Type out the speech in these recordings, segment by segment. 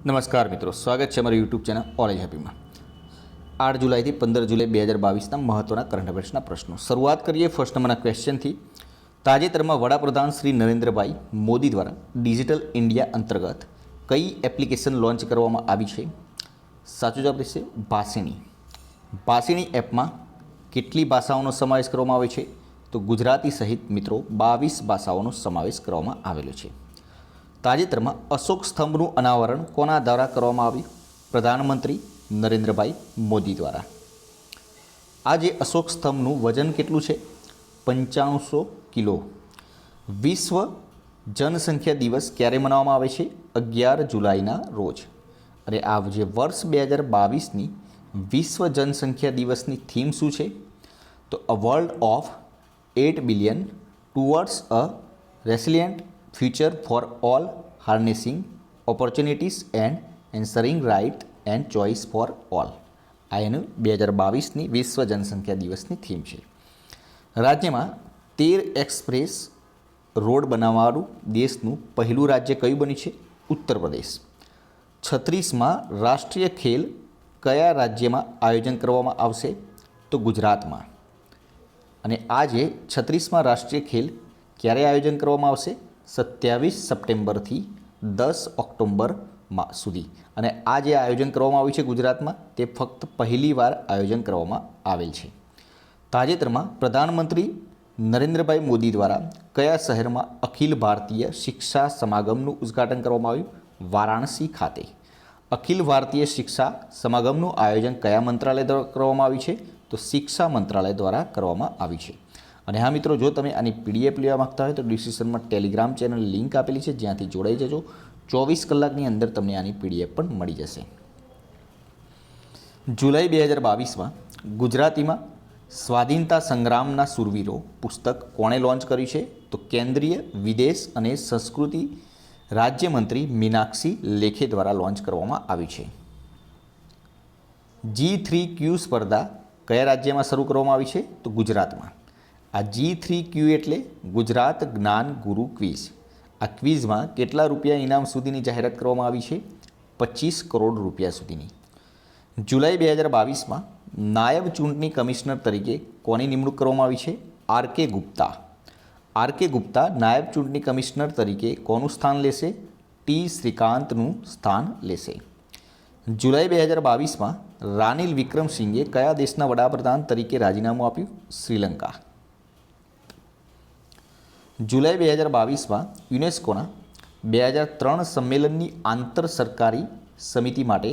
નમસ્કાર મિત્રો, સ્વાગત છે અમારી યુટ્યુબ ચેનલ ઓલેજ હેપીમાં આઠ જુલાઈથી પંદર જુલાઈ બે હજાર બાવીસના મહત્ત્વના કરંટ અફેર્સના પ્રશ્નો. શરૂઆત કરીએ ફર્સ્ટ નંબરના ક્વેશ્ચનથી તાજેતરમાં વડાપ્રધાન શ્રી નરેન્દ્રભાઈ મોદી દ્વારા ડિજિટલ ઇન્ડિયા અંતર્ગત કઈ એપ્લિકેશન લોન્ચ કરવામાં આવી છે? સાચો જવાબ રહેશે ભાષિણી. ભાષિણી એપમાં કેટલી ભાષાઓનો સમાવેશ કરવામાં આવે છે? તો ગુજરાતી સહિત મિત્રો બાવીસ ભાષાઓનો સમાવેશ કરવામાં આવેલો છે. તાજેતરમાં અશોક સ્તંભનું અનાવરણ કોના દ્વારા કરવામાં આવ્યું? પ્રધાનમંત્રી નરેન્દ્રભાઈ મોદી દ્વારા. આજે અશોક સ્તંભનું વજન કેટલું છે? પંચાણુંસો કિલો. વિશ્વ જનસંખ્યા દિવસ ક્યારે મનાવવામાં આવે છે? અગિયાર જુલાઈના રોજ. અને આ જે વર્ષ બે હજાર બાવીસની વિશ્વ જનસંખ્યા દિવસની થીમ શું છે? તો a world of eight billion towards a resilient future for all harnessing opportunities and ensuring right and choice for all આ એનું બે હજાર બાવીસની વિશ્વ જનસંખ્યા દિવસની થીમ છે. રાજ્યમાં તેર એક્સપ્રેસ રોડ બનાવવાનું દેશનું પહેલું રાજ્ય કયું બન્યું છે? ઉત્તર પ્રદેશ. છત્રીસમાં રાષ્ટ્રીય ખેલ કયા રાજ્યમાં આયોજન કરવામાં આવશે? તો ગુજરાતમાં. અને આજે છત્રીસમાં રાષ્ટ્રીય ખેલ ક્યારે આયોજન કરવામાં આવશે? સત્યાવીસ સપ્ટેમ્બરથી દસ ઓક્ટોમ્બરમાં સુધી. અને આ જે આયોજન કરવામાં આવ્યું છે ગુજરાતમાં, તે ફક્ત પહેલીવાર આયોજન કરવામાં આવેલ છે. તાજેતરમાં પ્રધાનમંત્રી નરેન્દ્રભાઈ મોદી દ્વારા કયા શહેરમાં અખિલ ભારતીય શિક્ષા સમાગમનું ઉદ્ઘાટન કરવામાં આવ્યું? વારાણસી ખાતે. અખિલ ભારતીય શિક્ષા સમાગમનું આયોજન કયા મંત્રાલય દ્વારા કરવામાં આવ્યું છે? તો શિક્ષા મંત્રાલય દ્વારા કરવામાં આવ્યું છે. અને હા મિત્રો, જો તમે આની પીડીએફ લેવા માગતા હોય તો ડિસ્ક્રિપ્શનમાં ટેલિગ્રામ ચેનલ લિંક આપેલી છે, જ્યાંથી જોડાઈ જજો. ચોવીસ કલાકની અંદર તમને આની પીડીએફ પણ મળી જશે. જુલાઈ બે હજાર બાવીસમાં ગુજરાતીમાં સ્વાધીનતા સંગ્રામના સુરવીરો પુસ્તક કોણે લોન્ચ કર્યું છે? તો કેન્દ્રીય, વિદેશ અને સંસ્કૃતિ રાજ્યમંત્રી મીનાક્ષી લેખે દ્વારા લોન્ચ કરવામાં આવ્યું છે. જી થ્રી ક્યુ સ્પર્ધા કયા રાજ્યમાં શરૂ કરવામાં આવી છે? તો ગુજરાતમાં. આ જી થ્રી ક્યુ એટલે ગુજરાત જ્ઞાન ગુરુ ક્વિઝ આ ક્વિઝમાં કેટલા રૂપિયા ઇનામ સુધીની જાહેરાત કરવામાં આવી છે? પચીસ કરોડ રૂપિયા સુધીની. જુલાઈ બે હજાર બાવીસમાં નાયબ ચૂંટણી કમિશનર તરીકે કોની નિમણૂક કરવામાં આવી છે? R K Gupta. R K Gupta નાયબ ચૂંટણી કમિશનર તરીકે કોનું સ્થાન લેશે? ટી શ્રીકાંતનું સ્થાન લેશે. જુલાઈ બે હજાર બાવીસમાં રાનિલ વિક્રમસિંઘે કયા દેશના વડાપ્રધાન તરીકે રાજીનામું આપ્યું? શ્રીલંકા. જુલાઈ બે હજાર બાવીસમાં યુનેસ્કોના બે હજાર ત્રણ સંમેલનની આંતર સરકારી સમિતિ માટે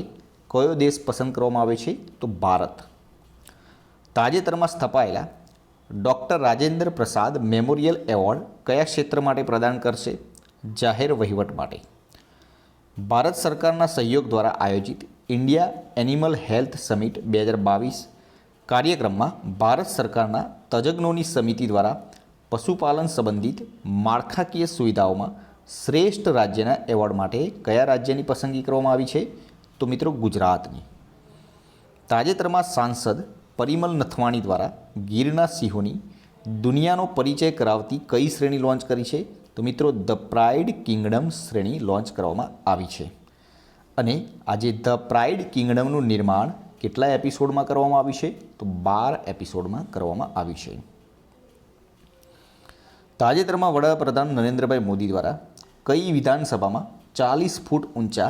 કયો દેશ પસંદ કરવામાં આવે છે? તો ભારત. તાજેતરમાં સ્થપાયેલા doctor Rajendra Prasad memorial award કયા ક્ષેત્ર માટે પ્રદાન કરશે? જાહેર વહીવટ માટે. ભારત સરકારના સહયોગ દ્વારા આયોજિત ઇન્ડિયા એનિમલ હેલ્થ સમિટ બે હજાર બાવીસ કાર્યક્રમમાં ભારત સરકારના તજજ્ઞોની સમિતિ દ્વારા પશુપાલન સંબંધિત માળખાકીય સુવિધાઓમાં શ્રેષ્ઠ રાજ્યના એવોર્ડ માટે કયા રાજ્યની પસંદગી કરવામાં આવી છે? તો મિત્રો ગુજરાતની. તાજેતરમાં સાંસદ પરિમલ નથવાણી દ્વારા ગીરના સિંહોની દુનિયાનો પરિચય કરાવતી કઈ શ્રેણી લોન્ચ કરી છે? તો મિત્રો ધ પ્રાઇડ કિંગડમ શ્રેણી લોન્ચ કરવામાં આવી છે. અને આજે ધ પ્રાઇડ કિંગડમનું નિર્માણ કેટલા એપિસોડમાં કરવામાં આવ્યું છે? તો બાર એપિસોડમાં કરવામાં આવ્યું છે. તાજેતરમાં વડાપ્રધાન નરેન્દ્રભાઈ મોદી દ્વારા કઈ વિધાનસભામાં ચાલીસ ફૂટ ઊંચા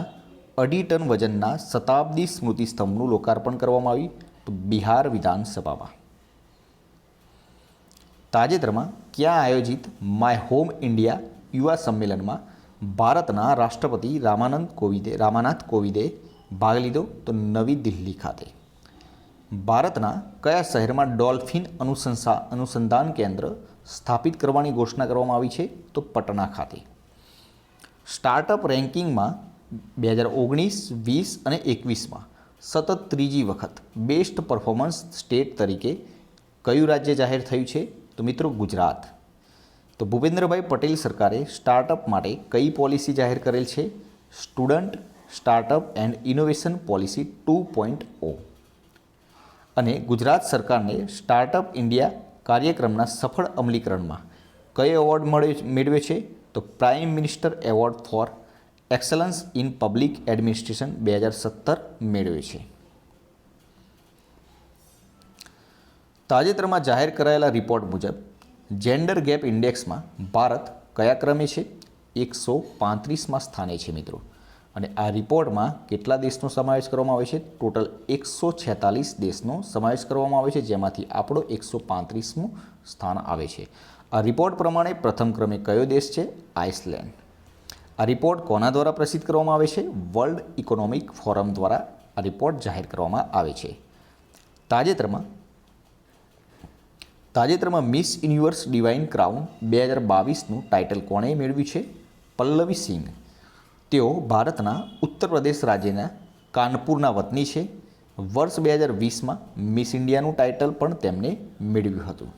અઢી ટન વજનના શતાબ્દી સ્મૃતિ સ્તંભનું લોકાર્પણ કરવામાં આવ્યું? તો બિહાર વિધાનસભામાં. તાજેતરમાં ક્યાં આયોજિત માય હોમ ઇન્ડિયા યુવા સંમેલનમાં ભારતના રાષ્ટ્રપતિ રામાનંદ કોવિદે, રામાનાથ કોવિદે ભાગ લીધો? તો નવી દિલ્હી ખાતે. ભારતના કયા શહેરમાં ડોલ્ફિન અનુસંસા, અનુસંધાન કેન્દ્ર સ્થાપિત કરવાની ઘોષણા કરવામાં આવી છે તો પટના ખાતે. સ્ટાર્ટઅપ રેન્કિંગમાં બે હજાર ઓગણીસ, વીસ અને એકવીસમાં સતત ત્રીજી વખત બેસ્ટ પરફોર્મન્સ સ્ટેટ તરીકે કયું રાજ્ય જાહેર થયું છે? તો મિત્રો ગુજરાત. તો ભૂપેન્દ્રભાઈ પટેલ સરકારે સ્ટાર્ટઅપ માટે કઈ પોલિસી જાહેર કરેલ છે? Student startup and innovation policy two point O. અને ગુજરાત સરકારને સ્ટાર્ટઅપ ઇન્ડિયા કાર્યક્રમના સફળ અમલીકરણમાં કયો એવોર્ડ મળે મેળવ્યો છે? તો prime minister award for excellence in public administration બે હજાર સત્તર મેળવે છે. તાજેતરમાં જાહેર કરાયેલા રિપોર્ટ મુજબ, જેન્ડર ગેપ ઇન્ડેક્સમાં ભારત કયા ક્રમે છે? એકસો પાંત્રીસમાં સ્થાને છે મિત્રો. અને આ રિપોર્ટમાં કેટલા દેશનો સમાવેશ કરવામાં આવે છે? ટોટલ એકસો છેતાલીસ દેશનો સમાવેશ કરવામાં આવે છે, જેમાંથી આપણો એકસો પાંત્રીસમું સ્થાન આવે છે. આ રિપોર્ટ પ્રમાણે પ્રથમ ક્રમે કયો દેશ છે? આઇસલેન્ડ. આ રિપોર્ટ કોના દ્વારા પ્રસિદ્ધ કરવામાં આવે છે? વર્લ્ડ ઇકોનોમિક ફોરમ દ્વારા આ રિપોર્ટ જાહેર કરવામાં આવે છે. તાજેતરમાં તાજેતરમાં મિસ યુનિવર્સ ડિવાઇન ક્રાઉન બે હજાર બાવીસનું ટાઇટલ કોણે મેળવ્યું છે? પલ્લવી સિંહ તેઓ ભારતના ઉત્તર પ્રદેશ રાજ્યના કાનપુરના વતની છે. વર્ષ બે હજાર વીસમાં મિસ ઇન્ડિયાનું ટાઇટલ પણ તેમણે મેળવ્યું હતું.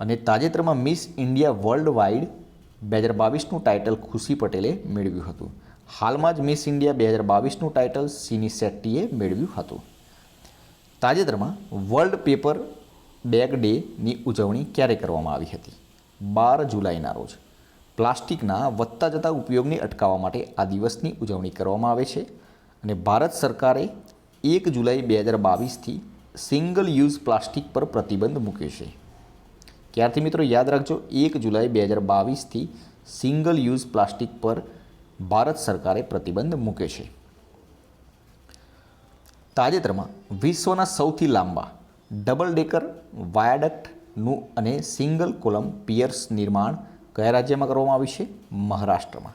અને તાજેતરમાં મિસ ઇન્ડિયા વર્લ્ડ વાઇડ બે હજાર બાવીસનું ટાઇટલ ખુશી પટેલે મેળવ્યું હતું. હાલમાં જ મિસ ઇન્ડિયા બે હજાર બાવીસનું ટાઇટલ સિની શેટ્ટીએ મેળવ્યું હતું. તાજેતરમાં વર્લ્ડ પેપર બેગ ડેની ઉજવણી ક્યારે કરવામાં આવી હતી? બાર જુલાઈના રોજ. પ્લાસ્ટિકના વધતા જતા ઉપયોગને અટકાવવા માટે આ દિવસની ઉજવણી કરવામાં આવે છે અને ભારત સરકારે એક જુલાઈ બે હજાર બાવીસથી સિંગલ યુઝ પ્લાસ્ટિક પર પ્રતિબંધ મૂક્યો છે. ક્યારથી મિત્રો યાદ રાખજો, એક જુલાઈ બે હજાર બાવીસથી સિંગલ યુઝ પ્લાસ્ટિક પર ભારત સરકારે પ્રતિબંધ મૂક્યો છે. તાજેતરમાં વિશ્વના સૌથી લાંબા ડબલ ડેકર વાયાડક્ટનું અને સિંગલ કોલમ પિયર્સ નિર્માણ કયા રાજ્યમાં કરવામાં આવી છે? મહારાષ્ટ્રમાં.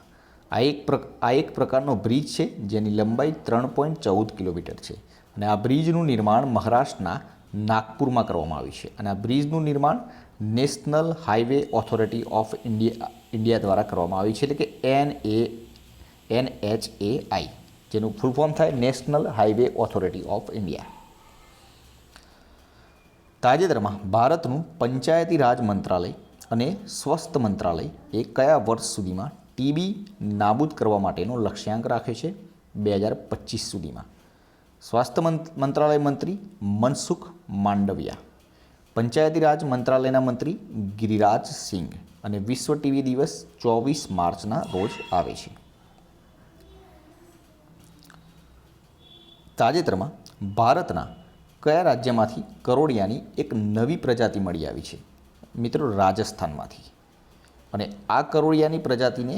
આ એક આ એક પ્રકારનો બ્રિજ છે, જેની લંબાઈ ત્રણ પોઈન્ટ ચૌદ કિલોમીટર છે. અને આ બ્રિજનું નિર્માણ મહારાષ્ટ્રના નાગપુરમાં કરવામાં આવ્યું છે. અને આ બ્રિજનું નિર્માણ national highway authority of India India દ્વારા કરવામાં આવ્યું છે, એટલે કે N A, N H A I, જેનું ફૂલ ફોર્મ થાય national highway authority of India. તાજેતરમાં ભારતનું પંચાયતી રાજ મંત્રાલય અને સ્વસ્થ મંત્રાલય એ કયા વર્ષ સુધીમાં ટીબી નાબૂદ કરવા માટેનો લક્ષ્યાંક રાખે છે? બે હજાર પચીસ સુધીમાં. સ્વાસ્થ્ય મંત્રાલય મંત્રી મનસુખ માંડવિયા. પંચાયતી રાજ મંત્રાલયના મંત્રી ગિરિરાજ સિંઘ. અને વિશ્વ ટીવી દિવસ ચોવીસ માર્ચના રોજ આવે છે. તાજેતરમાં ભારતના કયા રાજ્યમાંથી કરોડિયાની એક નવી પ્રજાતિ મળી આવી છે? મિત્રો રાજસ્થાનમાંથી. અને આ કરોડિયાની પ્રજાતિને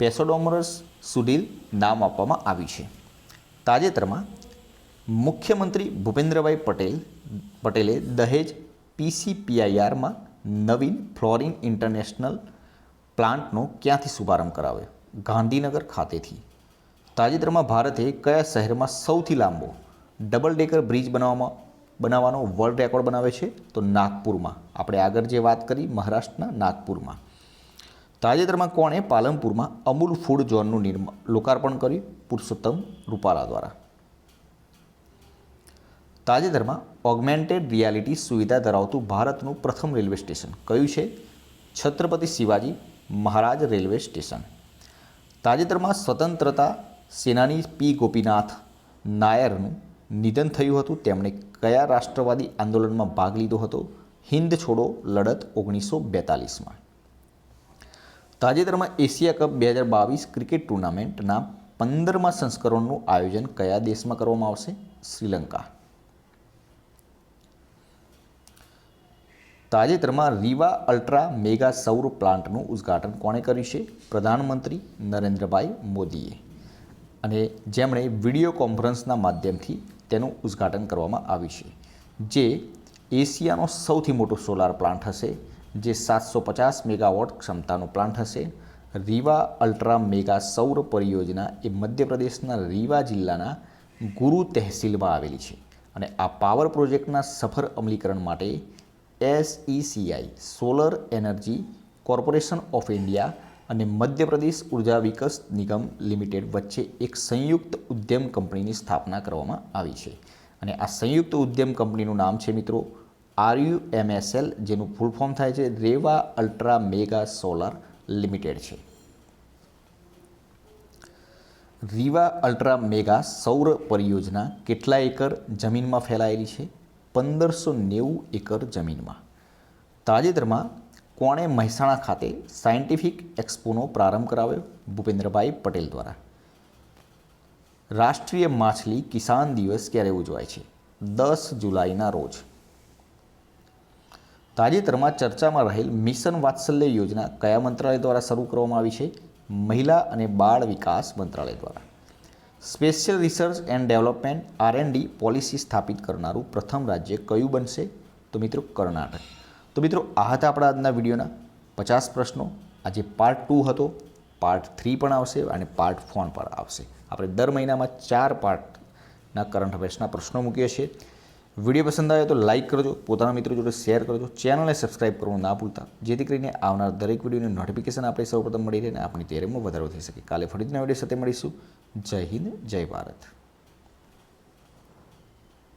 પેસોડોમરસ સુડીલ નામ આપવામાં આવ્યું છે. તાજેતરમાં મુખ્યમંત્રી ભૂપેન્દ્રભાઈ પટેલ, પટેલે દહેજ પીસીપીઆઈઆરમાં નવીન ફ્લોરિન ઇન્ટરનેશનલ પ્લાન્ટનો ક્યાંથી શુભારંભ કરાવ્યો? ગાંધીનગર ખાતેથી. તાજેતરમાં ભારતે કયા શહેરમાં સૌથી લાંબો ડબલ ડેકર બ્રિજ બનાવવામાં બનાવવાનો વર્લ્ડ રેકોર્ડ બનાવે છે, તો નાગપુરમાં. આપણે આગળ જે વાત કરી, મહારાષ્ટ્રના નાગપુરમાં. તાજેતરમાં કોણે પાલનપુરમાં અમૂલ ફૂડ ઝોનનું નિર્માણ લોકાર્પણ કર્યું, પુરુષોત્તમ રૂપાલા દ્વારા. તાજેતરમાં ઓગમેન્ટેડ રિયાલિટી સુવિધા ધરાવતું ભારતનું પ્રથમ રેલવે સ્ટેશન કયું છે? Chhatrapati Shivaji Maharaj railway station. તાજેતરમાં સ્વતંત્રતા સેનાની પી ગોપીનાથ નાયરનું નિધન થયું હતું, તેમણે કયા રાષ્ટ્રવાદી આંદોલનમાં ભાગ લીધો હતો? હિન્દ છોડો લડત ઓગણીસો બેતાલીસમાં. તાજેતરમાં એશિયા કપ બે હજાર બાવીસ ક્રિકેટ ટુર્નામેન્ટના પંદરમા સંસ્કરણનું આયોજન કયા દેશમાં કરવામાં આવશે? શ્રીલંકા. તાજેતરમાં રીવા અલ્ટ્રા મેગા સૌર પ્લાન્ટનું ઉદ્ઘાટન કોણે કર્યું છે? પ્રધાનમંત્રી નરેન્દ્રભાઈ મોદીએ. અને જેમણે વીડિયો કોન્ફરન્સના માધ્યમથી તેનું ઉદ્ઘાટન કરવામાં આવ્યું છે, જે એશિયાનો સૌથી મોટો સોલાર પ્લાન્ટ હશે, જે સાતસો પચાસ મેગાવોટ ક્ષમતાનો પ્લાન્ટ હશે. રીવા અલ્ટ્રા મેગા સૌર પરિયોજના એ મધ્યપ્રદેશના રીવા જિલ્લાના ગુરુ તહેસીલમાં આવેલી છે અને આ પાવર પ્રોજેક્ટના સફળ અમલીકરણ માટે SECI, solar energy corporation of India અને મધ્યપ્રદેશ ઊર્જા વિકાસ નિગમ લિમિટેડ વચ્ચે એક સંયુક્ત ઉદ્યમ કંપનીની સ્થાપના કરવામાં આવી છે. અને આ સંયુક્ત ઉદ્યમ કંપનીનું નામ છે મિત્રો આરયુએમએસએલ, જેનું ફૂલ ફોર્મ થાય છે Rewa ultra mega solar limited છે. રીવા અલ્ટ્રા મેગા સૌર પરિયોજના કેટલા એકર જમીનમાં ફેલાયેલી છે? પંદરસો નેવું એકર જમીનમાં. તાજેતરમાં કોણે મહેસાણા ખાતે સાયન્ટિફિક એક્સપોનો પ્રારંભ કરાવ્યો? ભૂપેન્દ્રભાઈ પટેલ દ્વારા. રાષ્ટ્રીય માછલી કિસાન દિવસ ક્યારે ઉજવાય છે? દસ જુલાઈના રોજ. તાજેતરમાં ચર્ચામાં રહેલ મિશન વાત્સલ્ય યોજના કયા મંત્રાલય દ્વારા શરૂ કરવામાં આવી છે? મહિલા અને બાળ વિકાસ મંત્રાલય દ્વારા. Special research and development R and policy સ્થાપિત કરનારું પ્રથમ રાજ્ય કયું બનશે? તો મિત્રો કર્ણાટક. તો મિત્રો, આ હતા આપણા આજના વિડીયોના પચાસ પ્રશ્નો. આજે પાર્ટ ટુ હતો. પાર્ટ થ્રી પણ આવશે અને પાર્ટ ફોર પણ આવશે. આપણે દર મહિનામાં ચાર પાર્ટના કરંટ અફેર્સના પ્રશ્નો મૂકીએ છીએ. વીડિયો પસંદ આવે તો લાઇક કરજો, પોતાના મિત્રો જોડે શેર કરજો ચેનલને સબસ્ક્રાઇબ કરવું ના ભૂલતા. જેથી કરીને આવનાર દરેક વિડીયોની નોટિફિકેશન આપણે સૌપ્રથમ મળી રહે અને આપણી તૈયારીમાં વધારો થઈ શકે. કાલે ફરીથી નવા વીડિયો સાથે મળીશું. જય હિન્દ, જય ભારત.